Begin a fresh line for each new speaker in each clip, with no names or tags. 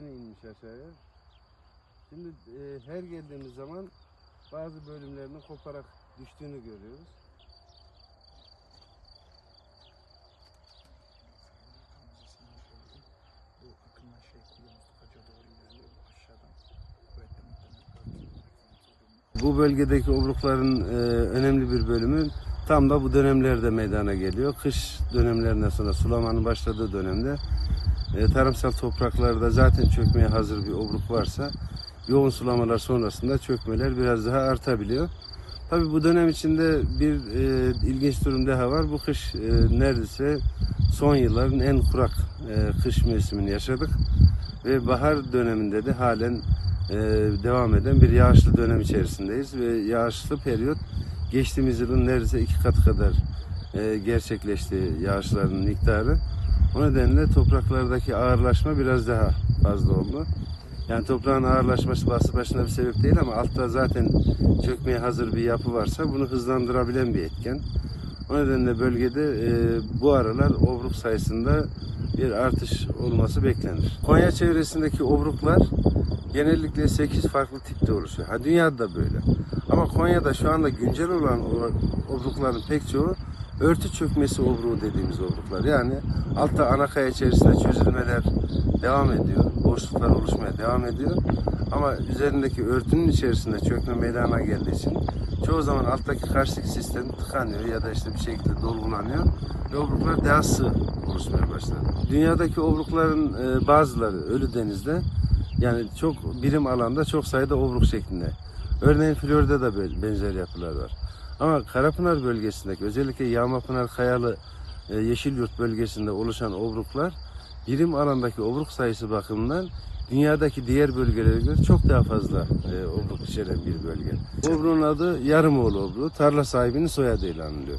yeni inmiş aşağıya. Şimdi e, her geldiğimiz zaman bazı bölümlerinin koparak düştüğünü görüyoruz.
Bu akımdan şey Mustafa doğru ilerliyor aşağıdan.
Bu bölgedeki obrukların e, önemli bir bölümü tam da bu dönemlerde meydana geliyor. Kış dönemlerinden sonra sulamanın başladığı dönemde e, tarımsal topraklarda zaten çökmeye hazır bir obruk varsa yoğun sulamalar sonrasında çökmeler biraz daha artabiliyor. Tabi bu dönem içinde bir e, ilginç durum daha var. Bu kış e, neredeyse son yılların en kurak e, kış mevsimini yaşadık. Ve bahar döneminde de halen e, devam eden bir yağışlı dönem içerisindeyiz. Ve yağışlı periyot geçtiğimiz yılın neredeyse iki kat kadar e, gerçekleşti yağışların miktarı. O nedenle topraklardaki ağırlaşma biraz daha fazla oldu. Yani toprağın ağırlaşması başlı başına bir sebep değil ama altta zaten çökmeye hazır bir yapı varsa bunu hızlandırabilen bir etken. O nedenle bölgede e, bu aralar obruk sayısında bir artış olması beklenir. Konya çevresindeki obruklar genellikle 8 farklı tipte oluşuyor. Ha dünyada da böyle. Ama Konya'da şu anda güncel olan obrukların pek çoğu örtü çökmesi obruğu dediğimiz obruklar. Yani altta ana kaya içerisinde çözülmeler devam ediyor. Boşluklar oluşmaya devam ediyor. Ama üzerindeki örtünün içerisinde çökme meydana geldiği için çoğu zaman alttaki karşılık sistem tıkanıyor ya da işte bir şekilde dolgulanıyor. Ve obruklar daha sığ oluşmaya başladı. Dünyadaki obrukların e, bazıları Ölü Deniz'de yani çok birim alanda çok sayıda obruk şeklinde. Örneğin Florida'da böyle benzer yapılar var. Ama Karapınar bölgesindeki özellikle Yağmapınar Kayalı e, Yeşilyurt bölgesinde oluşan obruklar birim alandaki obruk sayısı bakımından dünyadaki diğer bölgelere göre çok daha fazla e, obruk içeren bir bölge. Obruğun adı Yarımoğlu obruğu. Tarla sahibinin soyadıyla anılıyor.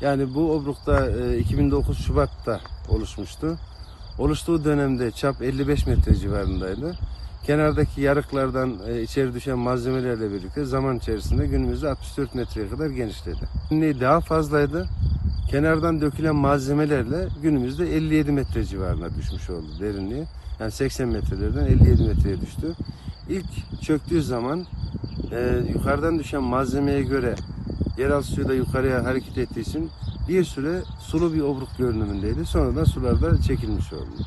Yani bu obrukta e, 2009 Şubat'ta oluşmuştu. Oluştuğu dönemde çap 55 metre civarındaydı. Kenardaki yarıklardan e, içeri düşen malzemelerle birlikte zaman içerisinde günümüzde 64 metreye kadar genişledi. Derinliği daha fazlaydı. Kenardan dökülen malzemelerle günümüzde 57 metre civarına düşmüş oldu derinliği. Yani 80 metrelerden 57 metreye düştü. İlk çöktüğü zaman e, yukarıdan düşen malzemeye göre yeraltı suyu da yukarıya hareket ettiği için bir süre sulu bir obruk görünümündeydi. Sonradan sularda çekilmiş oldu.